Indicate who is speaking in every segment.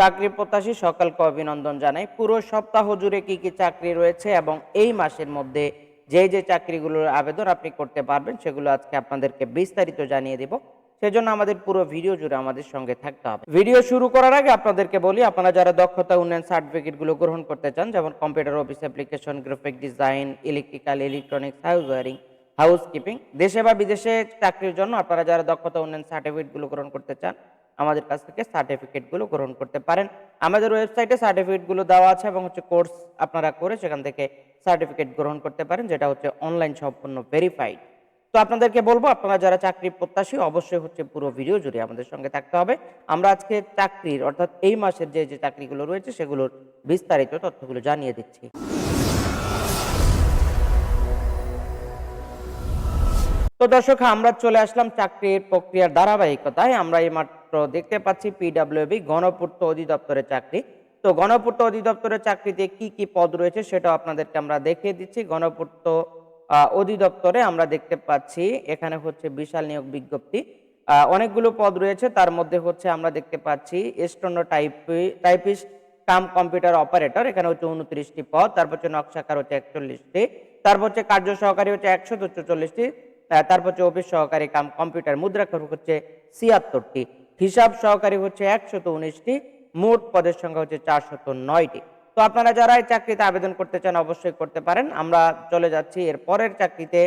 Speaker 1: চাকরি প্রত্যাশী সকলকে অভিনন্দন জানাই। পুরো সপ্তাহ জুড়ে কি কি চাকরি রয়েছে এবং এই মাসের মধ্যে যে যে চাকরিগুলোর আবেদন আপনি করতে পারবেন সেগুলো আজকে আপনাদেরকে বিস্তারিত জানিয়ে দেব। সেজন্য আমাদের পুরো ভিডিও জুড়ে আমাদের সঙ্গে থাকতে হবে। ভিডিও শুরু করার আগে আপনাদেরকে বলি, আপনারা যারা দক্ষতা উন্নয়ন সার্টিফিকেটগুলো গ্রহণ করতে চান, যেমন computer office application, graphic design, electrical, electronics house wiring housekeeping দেশে বা বিদেশে চাকরির জন্য আপনারা যারা দক্ষতা উন্নয়ন সার্টিফিকেটগুলো গ্রহণ করতে চান আমাদের কাছ থেকে সার্টিফিকেটগুলো গ্রহণ করতে পারেন। আমাদের ওয়েবসাইটে সার্টিফিকেটগুলো দেওয়া আছে এবং হচ্ছে কোর্স আপনারা করে সেখান থেকে সার্টিফিকেট গ্রহণ করতে পারেন, যেটা হচ্ছে অনলাইন সম্পূর্ণ ভেরিফাইড তো আপনাদেরকে বলব, আপনারা যারা চাকরি প্রত্যাশী, অবশ্যই হচ্ছে পুরো ভিডিও জুড়ে আমাদের সঙ্গে থাকতে হবে। আমরা আজকে চাকরির, অর্থাৎ এই মাসের যে যে চাকরিগুলো রয়েছে, সেগুলোর বিস্তারিত তথ্যগুলো জানিয়ে দিচ্ছি। তো দর্শক, আমরা চলে আসলাম চাকরির প্রক্রিয়ার ধারাবাহিকতায়। আমরা এই মাত্র দেখতে পাচ্ছি পিডাব্লিউবি গণপূর্ত অধিদপ্তরের চাকরি। তো গণপূর্ত অধিদপ্তরের চাকরিতে কি কি পদ রয়েছে সেটা আপনাদেরকে আমরা দেখিয়ে দিচ্ছি। গণপূর্ত অধিদপ্তরে আমরা দেখতে পাচ্ছি, এখানে হচ্ছে বিশাল নিয়োগ বিজ্ঞপ্তি। অনেকগুলো পদ রয়েছে, তার মধ্যে হচ্ছে আমরা দেখতে পাচ্ছি steno typi typist cum computer operator, এখানে হচ্ছে উনত্রিশটি পদ, তারপর হচ্ছে নকশাকার হচ্ছে একচল্লিশটি, তারপর হচ্ছে কার্য সহকারী হচ্ছে একশো চল্লিশটি তারপর হচ্ছে অফিস সহকারী কাম, কম্পিউটার মুদ্রাক্ষর হচ্ছে ছিয়াত্তরটি। হিসাব সহকারী হচ্ছে একশত উনিশটি, মোট পদের সংখ্যা হচ্ছে চারশত নয়টি। তো আপনারা যারা এই চাকরিতে আবেদন করতে চান অবশ্যই করতে পারেন। আমরা চলে যাচ্ছি, এর পরের চাকরিতে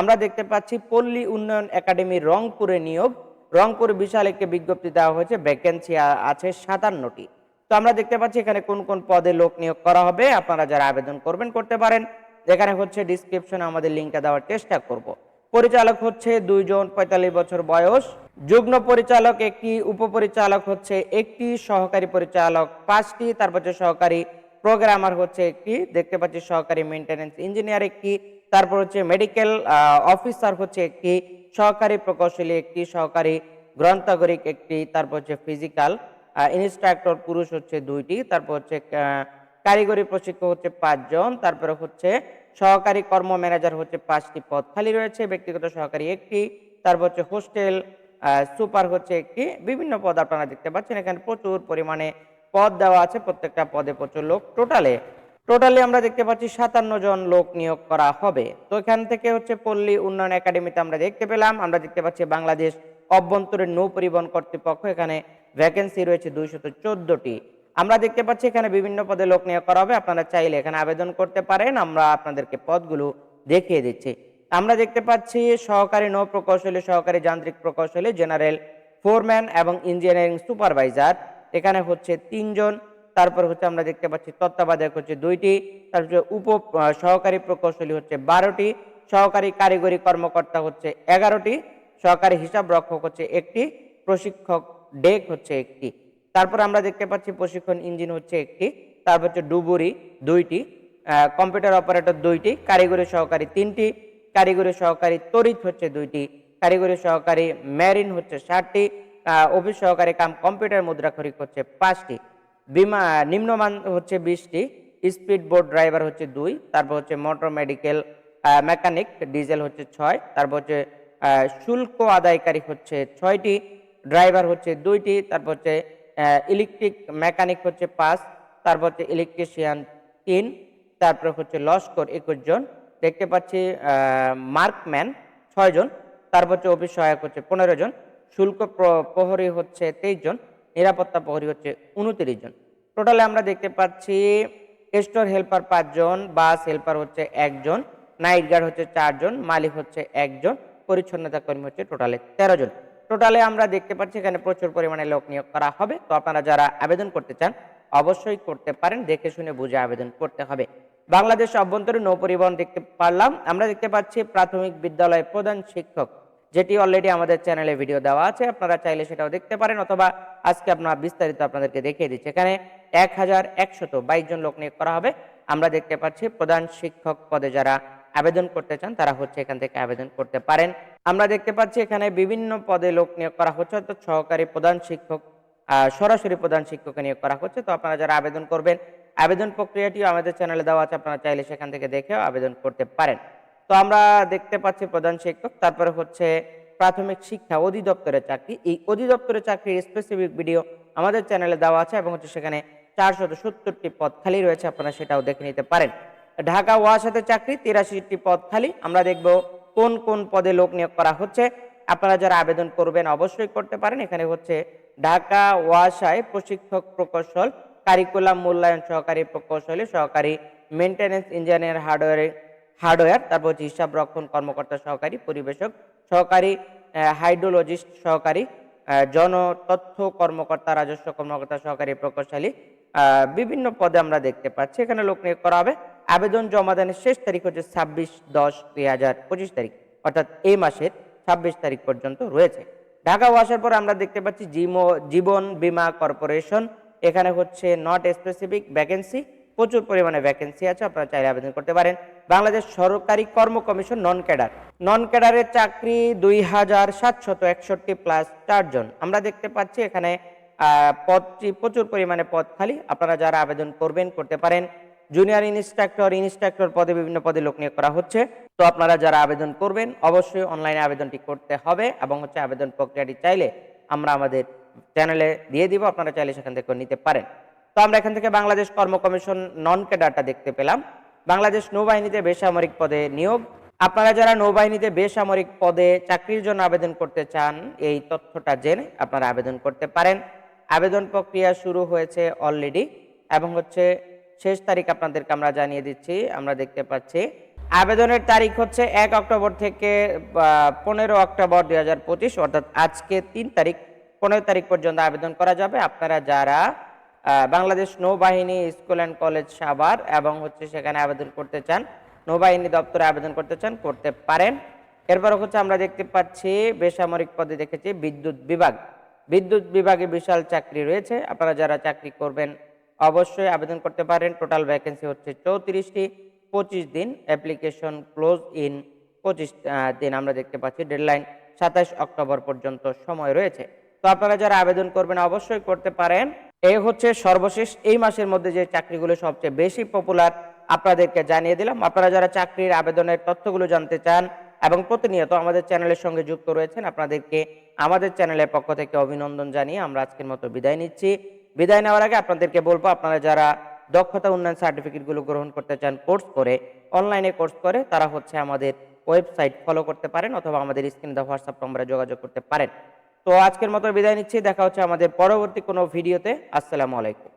Speaker 1: আমরা দেখতে পাচ্ছি পল্লী উন্নয়ন একাডেমি রংপুরে নিয়োগ। রংপুর বিশাল একটি বিজ্ঞপ্তি দেওয়া হয়েছে ভ্যাকেন্সি আছে সাতান্নটি। তো আমরা দেখতে পাচ্ছি এখানে কোন কোন পদে লোক নিয়োগ করা হবে। আপনারা যারা আবেদন করবেন করতে পারেন। এখানে হচ্ছে ডিসক্রিপশনে আমাদের লিঙ্কটা দেওয়ার চেষ্টা করব। পরিচালক হচ্ছে দুইজন পঁয়তাল্লিশ বছর বয়স। যুগ্ম পরিচালক একটি, উপপরিচালক হচ্ছে একটি, সহকারী পরিচালক পাঁচটি তারপর হচ্ছে সহকারী প্রোগ্রামার হচ্ছে একটি, দেখতে পাচ্ছি সহকারী মেনটেন্যান্স ইঞ্জিনিয়ার একটি, তারপর হচ্ছে মেডিকেল অফিসার হচ্ছে একটি, সহকারী প্রকৌশলী একটি, সহকারী গ্রন্থাগরিক একটি, তারপর হচ্ছে ফিজিক্যাল ইনস্ট্রাক্টর পুরুষ হচ্ছে দুইটি, তারপর হচ্ছে কারিগরি প্রশিক্ষক হচ্ছে পাঁচজন, তারপরে হচ্ছে সহকারী কর্ম ম্যানেজার হচ্ছে পাঁচটি পদ। খালি রয়েছে ব্যক্তিগত সহকারী একটি তারপর হচ্ছে হোস্টেল সুপার হচ্ছে একটি, বিভিন্ন পদ আপনারা দেখতে পাচ্ছেন। এখানে প্রচুর পরিমাণে পদ দেওয়া আছে, প্রত্যেকটা পদে প্রচুর লোক টোটালে। টোটালি আমরা দেখতে পাচ্ছি সাতান্ন জন লোক নিয়োগ করা হবে। তো এখান থেকে হচ্ছে পল্লী উন্নয়ন একাডেমিতে আমরা দেখতে পেলাম। আমরা দেখতে পাচ্ছি বাংলাদেশ অভ্যন্তরীণ নৌ পরিবহন কর্তৃপক্ষ, এখানে ভ্যাকেন্সি রয়েছে দুইশত চোদ্দটি। আমরা দেখতে পাচ্ছি এখানে বিভিন্ন পদে লোক নিয়োগ করা হবে। আপনারা চাইলে এখানে আবেদন করতে পারেন। আমরা আপনাদেরকে পদগুলো দেখিয়ে দিচ্ছি। আমরা দেখতে পাচ্ছি সহকারী নৌ প্রকৌশলী, সহকারী যান্ত্রিক প্রকৌশলী, জেনারেল ফোরম্যান এবং ইঞ্জিনিয়ারিং সুপারভাইজার। এখানে হচ্ছে তিনজন। তারপর হচ্ছে আমরা দেখতে পাচ্ছি তত্ত্বাবধায়ক হচ্ছে দুইটি। তারপর উপ সহকারী প্রকৌশলী হচ্ছে বারোটি। সহকারী কারিগরি কর্মকর্তা হচ্ছে এগারোটি। সহকারী হিসাব রক্ষক হচ্ছে একটি। প্রশিক্ষক ডেক হচ্ছে একটি। তারপর আমরা দেখতে পাচ্ছি প্রশিক্ষণ ইঞ্জিন হচ্ছে একটি, তারপর হচ্ছে ডুবুরি দুইটি কম্পিউটার অপারেটর দুইটি, কারিগরি সহকারী তিনটি, কারিগরি সহকারী তড়িৎ হচ্ছে দুইটি, কারিগরি সহকারী ম্যারিন হচ্ছে ষাটটি অফিস সহকারী কাম কম্পিউটার মুদ্রাক্ষরিক হচ্ছে পাঁচটি, বিমা, নিম্নমান হচ্ছে বিশটি, স্পিড বোর্ড ড্রাইভার হচ্ছে দুই, তারপর হচ্ছে মোটর মেডিকেল মেকানিক, ডিজেল হচ্ছে ছয়, তারপর হচ্ছে শুল্ক আদায়কারী হচ্ছে ছয়টি, ড্রাইভার হচ্ছে দুইটি, তারপর হচ্ছে ইলেকট্রিক মেকানিক হচ্ছে পাঁচ, তারপর হচ্ছে ইলেকট্রিশিয়ান তিন, তারপর হচ্ছে লস্কর একুশ জন। দেখতে পাচ্ছি মার্কম্যান ছয় জন, তারপর হচ্ছে অফিস সহায়ক হচ্ছে পনেরো জন, শুল্ক প্র- প্রহরী হচ্ছে তেইশ জন, নিরাপত্তা প্রহরী হচ্ছে উনত্রিশ জন। টোটালে আমরা দেখতে পাচ্ছি স্টোর হেল্পার পাঁচজন বাস হেল্পার হচ্ছে একজন নাইট গার্ড হচ্ছে চারজন মালিক হচ্ছে একজন পরিচ্ছন্নতা কর্মী হচ্ছে টোটালে তেরো জন। টোটালে আমরা দেখতে পাচ্ছি এখানে প্রচুর পরিমাণে লোক নিয়োগ করা হবে। তো আপনারা যারা আবেদন করতে চান, অবশ্যই করতে পারেন। দেখে শুনে বুঝে আবেদন করতে হবে। বাংলাদেশ অভ্যন্তরীণ নৌ পরিবহন দেখতে পারলাম। আমরা দেখতে পাচ্ছি প্রাথমিক বিদ্যালয় প্রধান শিক্ষক, যেটি অলরেডি আমাদের চ্যানেলে ভিডিও দেওয়া আছে। আপনারা চাইলে সেটাও দেখতে পারেন, অথবা আজকে আপনার বিস্তারিত আপনাদেরকে দেখিয়ে দিচ্ছি। এখানে এক হাজার একশত বাইশ জন লোক নিয়োগ করা হবে। আমরা দেখতে পাচ্ছি প্রধান শিক্ষক পদে যারা আবেদন করতে চান, তারা হচ্ছে এখান থেকে আবেদন করতে পারেন। আমরা দেখতে পাচ্ছি এখানে বিভিন্ন পদে লোক নিয়োগ করা হচ্ছে, অর্থাৎ সহকারী প্রধান শিক্ষক সরাসরি প্রধান শিক্ষককে নিয়োগ করা হচ্ছে। তো আপনারা যারা আবেদন করবেন, আবেদন প্রক্রিয়াটিও আমাদের চ্যানেলে দেওয়া আছে, আপনারা চাইলে সেখান থেকে দেখেও আবেদন করতে পারেন। তো আমরা দেখতে পাচ্ছি প্রধান শিক্ষক, তারপরে হচ্ছে প্রাথমিক শিক্ষা অধিদপ্তরের চাকরি। এই অধিদপ্তরের চাকরির স্পেসিফিক ভিডিও আমাদের চ্যানেলে দেওয়া আছে এবং হচ্ছে সেখানে চারশত সত্তরটি পদ খালি রয়েছে, আপনারা সেটাও দেখে নিতে পারেন। ঢাকা ওয়াসাতে চাকরি, তিরাশিটি পদ খালি। আমরা দেখব কোন কোন পদে লোক নিয়োগ করা হচ্ছে, আপনারা যারা আবেদন করবেন অবশ্যই করতে পারেন। এখানে হচ্ছে ঢাকা ওয়াসায় প্রশিক্ষক প্রকৌশল, কারিকুলাম মূল্যায়ন সহকারী প্রকৌশলী, সহকারী মেনটেন্যান্স ইঞ্জিনিয়ার হার্ডওয়্যার হার্ডওয়্যার তারপর হচ্ছে হিসাব রক্ষণ কর্মকর্তা সহকারী, পরিবেশক সহকারী হাইড্রোলজিস্ট সহকারী জনতথ্য কর্মকর্তা, রাজস্ব কর্মকর্তা সহকারী প্রকৌশলী বিভিন্ন পদে আমরা দেখতে পাচ্ছি। এখানে লোক নিয়োগ করা হবে। আবেদন জমা দানের শেষ তারিখ হচ্ছে ছাব্বিশ দশ দুই হাজার পঁচিশ তারিখ, অর্থাৎ এই মাসের ছাব্বিশ তারিখ পর্যন্ত রয়েছে। ঢাকা আসার পর আমরা দেখতে পাচ্ছি জিমো, জীবন বীমা কর্পোরেশন, এখানে হচ্ছে নট স্পেসিফিক ভ্যাকেন্সি প্রচুর পরিমাণে ভ্যাকেন্সি আছে, আপনারা চাইলে আবেদন করতে পারেন। বাংলাদেশ সরকারি কর্ম কমিশন নন ক্যাডার নন ক্যাডারের চাকরি দুই হাজার সাতশত একষট্টি প্লাস চারজন। আমরা দেখতে পাচ্ছি এখানে পদটি প্রচুর পরিমাণে পদ খালি, আপনারা যারা আবেদন করবেন, করতে পারেন। জুনিয়র ইনস্ট্রাক্টর ইনস্ট্রাক্টর পদে বিভিন্ন পদে লোক নিয়োগ করা হচ্ছে। তো আপনারা যারা আবেদন করবেন, অবশ্যই অনলাইনে আবেদনটি করতে হবে এবং হচ্ছে আবেদন প্রক্রিয়াটি চাইলে আমরা আমাদের চ্যানেলে দিয়ে দিব, আপনারা চাইলে সেখান থেকে নিতে পারেন। তো আমরা এখান থেকে বাংলাদেশ কর্ম কমিশন নন ক্যাডারটা দেখতে পেলাম। বাংলাদেশ নৌবাহিনীতে বেসামরিক পদে নিয়োগ। আপনারা যারা নৌবাহিনীতে বেসামরিক পদে চাকরির জন্য আবেদন করতে চান, এই তথ্যটা জেনে আপনারা আবেদন করতে পারেন। আবেদন প্রক্রিয়া শুরু হয়েছে অলরেডি এবং হচ্ছে শেষ তারিখ আপনাদেরকে আমরা জানিয়ে দিচ্ছি, আমরা দেখতে পাচ্ছি। আবেদনের তারিখ হচ্ছে এক অক্টোবর থেকে পনেরো অক্টোবর দুই হাজার পঁচিশ, অর্থাৎ আজকে তিন তারিখ, পনেরো তারিখ পর্যন্ত আবেদন করা যাবে। আপনারা যারা বাংলাদেশ নৌবাহিনী স্কুল অ্যান্ড কলেজ সাভার এবং হচ্ছে সেখানে আবেদন করতে চান, নৌবাহিনী দপ্তরে আবেদন করতে চান, করতে পারেন। এরপর হচ্ছে আমরা দেখতে পাচ্ছি, বেসামরিক পদে দেখেছি বিদ্যুৎ বিভাগ। বিদ্যুৎ বিভাগে বিশাল চাকরি রয়েছে। আপনারা যারা চাকরি করবেন অবশ্যই আবেদন করতে পারেন। টোটাল ভ্যাকেন্সি হচ্ছে চৌত্রিশটি। পঁচিশ দিন অ্যাপ্লিকেশন ক্লোজ ইন পঁচিশ দিন আমরা দেখতে পাচ্ছি। ডেডলাইন সাতাশ অক্টোবর পর্যন্ত সময় রয়েছে। তো আপনারা যারা আবেদন করবেন, অবশ্যই করতে পারেন। এই হচ্ছে সর্বশেষ এই মাসের মধ্যে যে চাকরিগুলো সবচেয়ে বেশি পপুলার আপনাদেরকে জানিয়ে দিলাম। আপনারা যারা চাকরির আবেদনের তথ্যগুলো জানতে চান এবং প্রতিনিয়ত আমাদের চ্যানেলের সঙ্গে যুক্ত রয়েছেন, আপনাদেরকে আমাদের চ্যানেলের পক্ষ থেকে অভিনন্দন জানিয়ে আমরা আজকের মতো বিদায় নিচ্ছি। বিদায় নেওয়ার আগে আপনাদেরকে বলব, আপনারা যারা দক্ষতা উন্নয়ন সার্টিফিকেটগুলো গ্রহণ করতে চান কোর্স করে অনলাইনে কোর্স করে, তারা হচ্ছে আমাদের ওয়েবসাইট ফলো করতে পারেন অথবা আমাদের স্ক্রিনে দেওয়া হোয়াটসঅ্যাপ নম্বরে যোগাযোগ করতে পারেন। তো আজকের মতো বিদায় নিচ্ছি, দেখা হচ্ছে আমাদের পরবর্তী কোনো ভিডিওতে আসসালামু আলাইকুম।